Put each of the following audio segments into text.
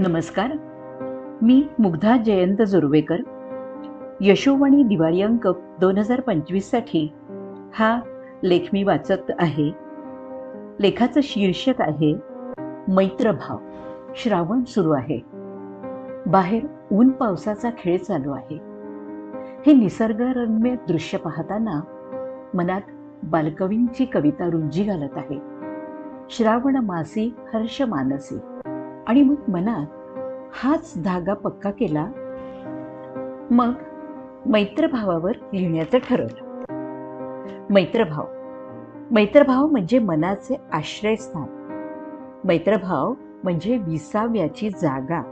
नमस्कार. मी मुग्धा जयंत जोरवेकर. यशोवाणी दिवाळी अंक दोन हजार पंचवीससाठी हा लेख मी वाचत आहे. लेखाचं शीर्षक आहे मैत्रभाव. श्रावण सुरू आहे. बाहेर ऊन पावसाचा खेळ चालू आहे. हे निसर्गरम्य दृश्य पाहताना मनात बालकवींची कविता रुंजी घालत आहे. श्रावण मासी हर्ष मानसी. आणि मग मनात हाच धागा पक्का केला. मग मैत्रभावावर लिहिण्याचं ठरवलं. मैत्रभाव. मैत्रभाव म्हणजे मनाचे आश्रयस्थान. मैत्रभाव म्हणजे विसाव्याची जागा.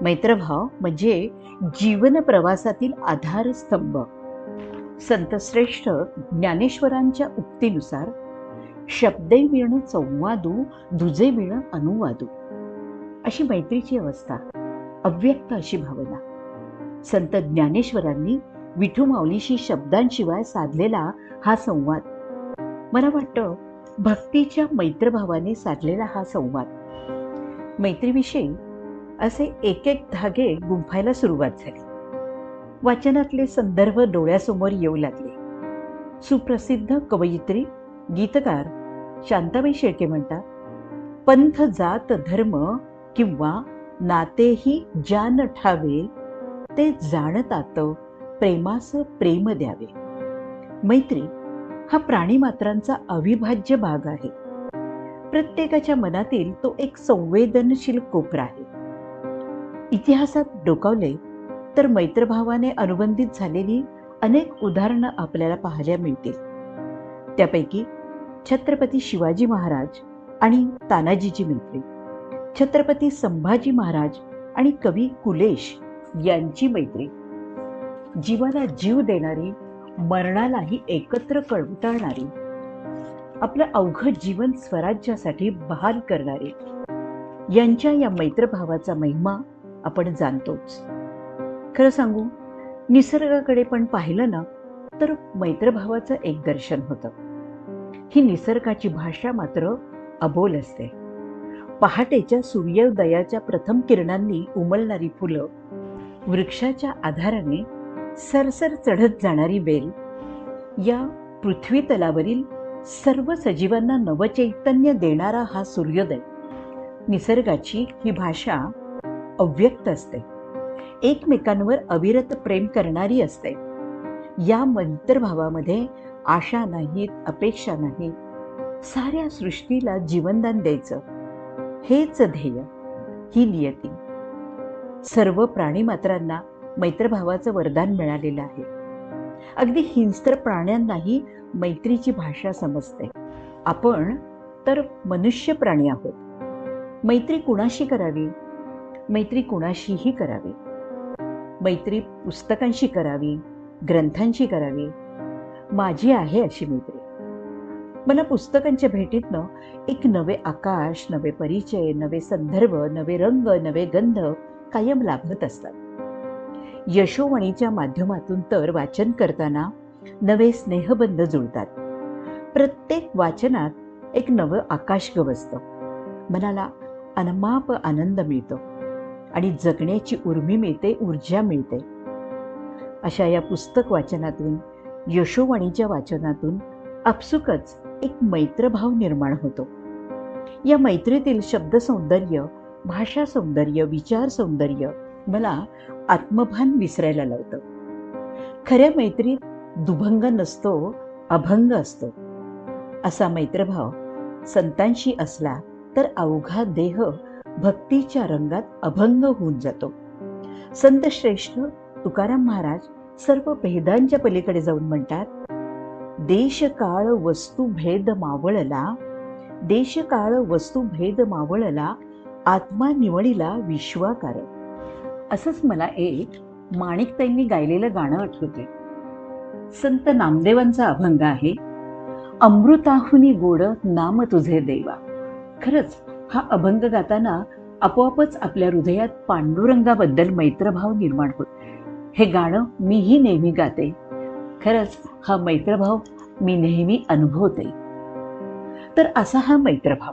मैत्रभाव म्हणजे जीवन प्रवासातील आधारस्तंभ. संतश्रेष्ठ ज्ञानेश्वरांच्या उक्तीनुसार शब्दे विण संवादू दुजे विण अनुवादू. अशी मैत्रीची अवस्था अव्यक्त अशी भावना. संत ज्ञानेश्वरांनी विठू माऊलीशी शब्दांशिवाय साधलेला हा संवाद. मला वाटतं भक्तीच्या मैत्रभावाने साधलेला हा संवाद. मैत्रीविषयी असे एक एक धागे गुंफायला सुरुवात झाली. वाचनातले संदर्भ डोळ्यासमोर येऊ लागले. सुप्रसिद्ध कवयित्री गीतकार शांताबाई शेळके म्हणतात पंथ जात धर्म किंवा नातेही जान ठावे ते जाणतात प्रेमास प्रेम द्यावे. मैत्री हा प्राणीमात्रांचा अविभाज्य भाग आहे. प्रत्येकाच्या मनातील तो एक संवेदनशील कोपरा आहे. इतिहासात डोकावले तर मैत्रभावाने अनुबंधित झालेली अनेक उदाहरणं आपल्याला पाहायला मिळतील. त्यापैकी छत्रपती शिवाजी महाराज आणि तानाजीची मैत्री. छत्रपती संभाजी महाराज आणि कवी कुलेश यांची मैत्री. जीवाला जीव देणारी मरणालाही एकत्र कळवताळणारी आपलं अवघं जीवन स्वराज्यासाठी बहाल करणारे यांच्या या मैत्रभावाचा महिमा आपण जाणतोच. खरं सांगू निसर्गाकडे पण पाहिलं ना तर मैत्रभावाचं एक दर्शन होतं. ही निसर्गाची भाषा मात्र अबोल असते. पहाटेच्या सूर्योदयाच्या प्रथम किरणांनी उमलणारी फुलं वृक्षाच्या आधाराने सरसर चढत जाणारी वेल या पृथ्वी तलावरील सर्व सजीवांना नवचैतन्य देणारा हा सूर्योदय. निसर्गाची ही भाषा अव्यक्त असते. एकमेकांवर अविरत प्रेम करणारी असते. या मंत्रभावामध्ये आशा नाहीत अपेक्षा नाहीत. साऱ्या सृष्टीला जीवनदान द्यायचं. हेच ध्येय ही नियती. सर्व प्राणीमात्रांना मैत्रभावाचं वरदान मिळालेलं आहे. अगदी हिंस्त्र प्राण्यांनाही मैत्रीची भाषा समजते. आपण तर मनुष्य प्राणी आहोत. मैत्री कुणाशी करावी? मैत्री कुणाशीही करावी. मैत्री पुस्तकांशी करावी ग्रंथांशी करावी. माझी आहे अशी मैत्री. मला पुस्तकांच्या भेटीतनं एक नवे आकाश नवे परिचय नवे संदर्भ नवे रंग नवे गंध कायम लाभत असतात. यशोवाणीच्या माध्यमातून तर वाचन करताना नवे स्नेहबंध जुळतात. प्रत्येक वाचनात एक नवं आकाश गवसतं. मनाला अनमाप आनंद मिळतो आणि जगण्याची उर्मी मिळते ऊर्जा मिळते. अशा या पुस्तक वाचनातून यशोवाणीच्या वाचनातून आपसुकच एक मैत्रभाव निर्माण होतो. या मैत्रीतील शब्द सौंदर्य भाषा सौंदर्य विचार सौंदर्य मला आत्मभान विसरायला लावतं. खऱ्या मैत्रीत दुभंग नसतो अभंग असतो. असा मैत्रभाव संतांशी असला तर अवघा देह भक्तीच्या रंगात अभंग होऊन जातो. संत श्रेष्ठ तुकाराम महाराज सर्व भेदांच्या पलीकडे जाऊन म्हणतात देश काळ वस्तू भेद मावळला. देशकाळ वस्तुभेद वस्तू भेद मावळला. आत्मा निवळीला विश्वाकार असंच मला एक माणिकताईंनी गायलेलं गाणं आठवते. संत नामदेवांचा अभंग आहे अमृताहुनी गोड नाम तुझे देवा. खरंच हा अभंग गाताना आपोआपच आपल्या हृदयात पांडुरंगाबद्दल मैत्रभाव निर्माण होत. हे गाणं मीही नेहमी गाते. खरंच हा मैत्रभाव मी नेहमी अनुभवते. तर असा हा मैत्रभाव.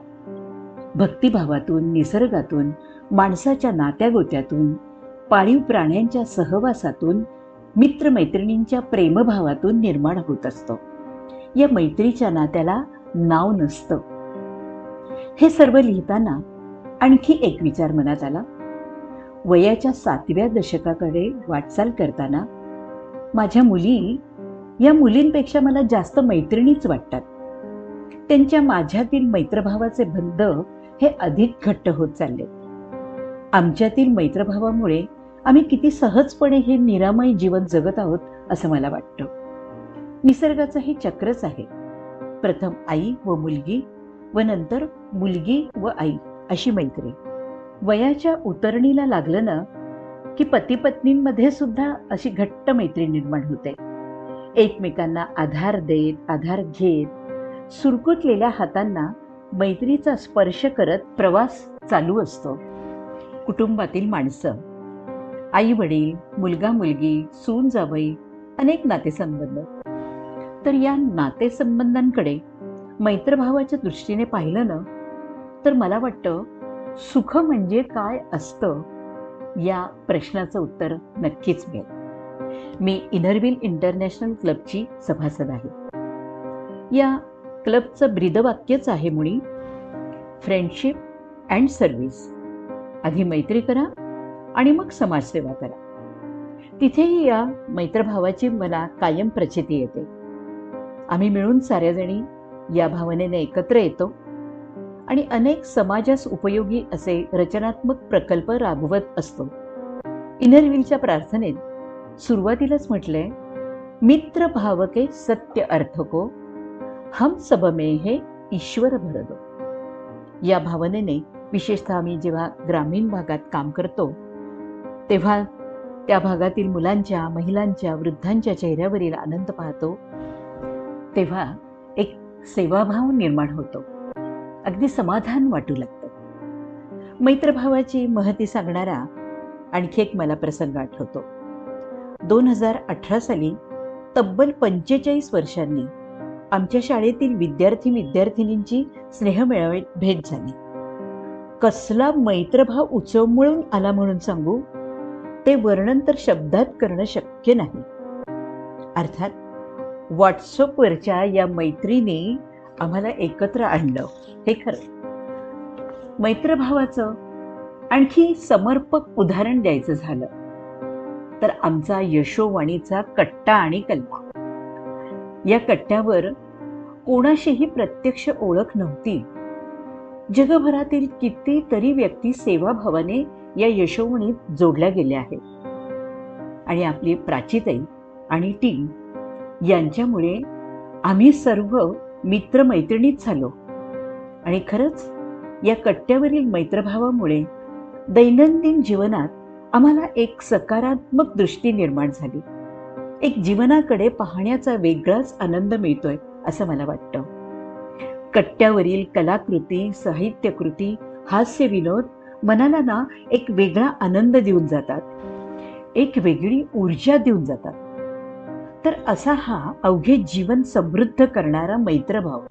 भक्तिभावातून निसर्गातून माणसाच्या नात्यागोत्यातून पाळीव प्राण्यांच्या सहवासातून मित्रमैत्रिणींच्या प्रेमभावातून निर्माण होत असतो. या मैत्रीच्या नात्याला नाव नसतं. हे सर्व लिहिताना आणखी एक विचार मनात आला. वयाच्या सातव्या दशकाकडे वाटचाल करताना माझ्या मुली या मुलींपेक्षा मला जास्त मैत्रिणीच वाटतात. त्यांच्या माझ्यातील मैत्रभावाचे बंध हे अधिक घट्ट होत चालले. आमच्यातील मैत्रभावामुळे आम्ही किती सहजपणे हे निरामय जीवन जगत आहोत असं मला वाटतं. निसर्गाचं हे चक्रच आहे. प्रथम आई व मुलगी व नंतर मुलगी व आई अशी मैत्री. वयाच्या उतरणीला लागलं ना की पती पत्नींमध्ये सुद्धा अशी घट्ट मैत्री निर्माण होते. एकमेकांना आधार देत आधार घेत सुरकुटलेल्या हातांना मैत्रीचा स्पर्श करत प्रवास चालू असतो. कुटुंबातील माणसं आई वडील मुलगा मुलगी सून जावई अनेक नातेसंबंध. तर या नातेसंबंधांकडे मैत्रभावाच्या दृष्टीने पाहिलं ना तर मला वाटतं सुख म्हणजे काय असतं या प्रश्नाचं उत्तर नक्कीच मिळेल. मी इनरविल इंटरनॅशनल क्लबची सभासद आहे. या क्लबचं ब्रीदवाक्यच आहे मुळी फ्रेंडशिप अँड सर्व्हिस. आधी मैत्री करा आणि मग समाजसेवा करा. तिथेही या मैत्रभावाची मला कायम प्रचिती येते. आम्ही मिळून साऱ्याजणी या भावनेने एकत्र येतो आणि अनेक समाजास उपयोगी असे रचनात्मक प्रकल्प राबवत असतो. इनरविलच्या प्रार्थनेत सुरुवातीलाच म्हटलंय मित्र भावके सत्य अर्थ को हम सब में हे ईश्वर भरदो. या भावनेने विशेषतः आम्ही जेव्हा ग्रामीण भागात काम करतो तेव्हा त्या भागातील मुलांच्या महिलांच्या वृद्धांच्या चेहऱ्यावरील आनंद पाहतो तेव्हा एक सेवाभाव निर्माण होतो. अगदी समाधान वाटू लागतं. मैत्रभावाची महती सांगणारा आणखी एक मला प्रसंग आठवतो. दोन हजार अठरा साली तब्बल पंचेचाळीस वर्षांनी आमच्या शाळेतील विद्यार्थी विद्यार्थिनींची स्नेहमेळावे भेट झाली. कसला मैत्रभाव उचवमुळून आला म्हणून सांगू? ते वर्णन तर शब्दात करणं शक्य नाही. अर्थात व्हॉट्सअपवरच्या या मैत्रीने आम्हाला एकत्र आणलं. हे खरं. मैत्रभावाचं आणखी समर्पक उदाहरण द्यायचं झालं. तर आमचा यशोवाणीचा कट्टा आणि कल्ला या कट्ट्यावर कोणाशीही प्रत्यक्ष ओळख नव्हती. जगभरातील कितीतरी व्यक्ती सेवाभावाने या यशोवणीत जोडल्या गेल्या आहेत. आणि आपली प्राचीताई आणि टीम यांच्यामुळे आम्ही सर्व मित्रमैत्रिणीत झालो. आणि खरंच या कट्ट्यावरील मैत्रभावामुळे दैनंदिन जीवनात आम्हाला एक सकारात्मक दृष्टी निर्माण झाली. एक जीवनाकडे पाहण्याचा वेगळाच आनंद मिळतोय असं मला वाटतं. कट्ट्यावरील कलाकृती साहित्यकृती हास्य विनोद मनाला ना एक वेगळा आनंद देऊन जातात. एक वेगळी ऊर्जा देऊन जातात. तर असा हा अवघे जीवन समृद्ध करणारा मैत्रभाव.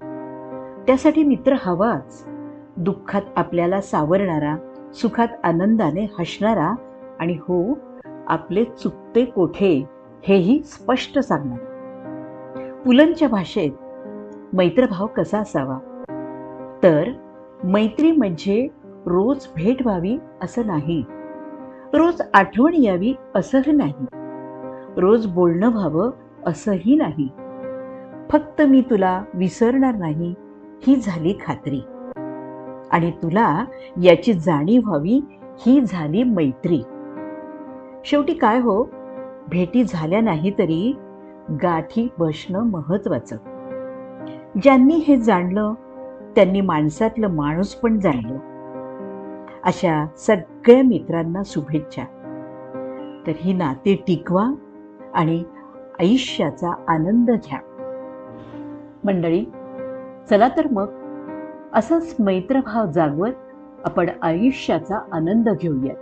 त्यासाठी मित्र हवाच. दुःखात आपल्याला सावरणारा सुखात आनंदाने हसणारा आणि हो आपले चुकते कोठे हेही स्पष्ट सांगणार. पुलंच्या भाषेत मैत्रभाव कसा असावा? तर मैत्री म्हणजे रोज भेट व्हावी असं नाही. रोज आठवण यावी असंही नाही. रोज बोलणं व्हावं असंही नाही. फक्त मी तुला विसरणार नाही ही झाली खात्री. आणि तुला याची जाणीव व्हावी ही झाली मैत्री. शेवटी काय हो? भेटी झाल्या नाही तरी गाठी बसणं महत्वाचं. ज्यांनी हे जाणलं त्यांनी माणसातलं माणूस पण जाणलं. अशा सगळ्या मित्रांना शुभेच्छा. तर ही नाते टिकवा आणि आयुष्याचा आनंद घ्या. मंडळी चला तर मग असंच मैत्रभाव जागवत आपण आयुष्याचा आनंद घेऊयात.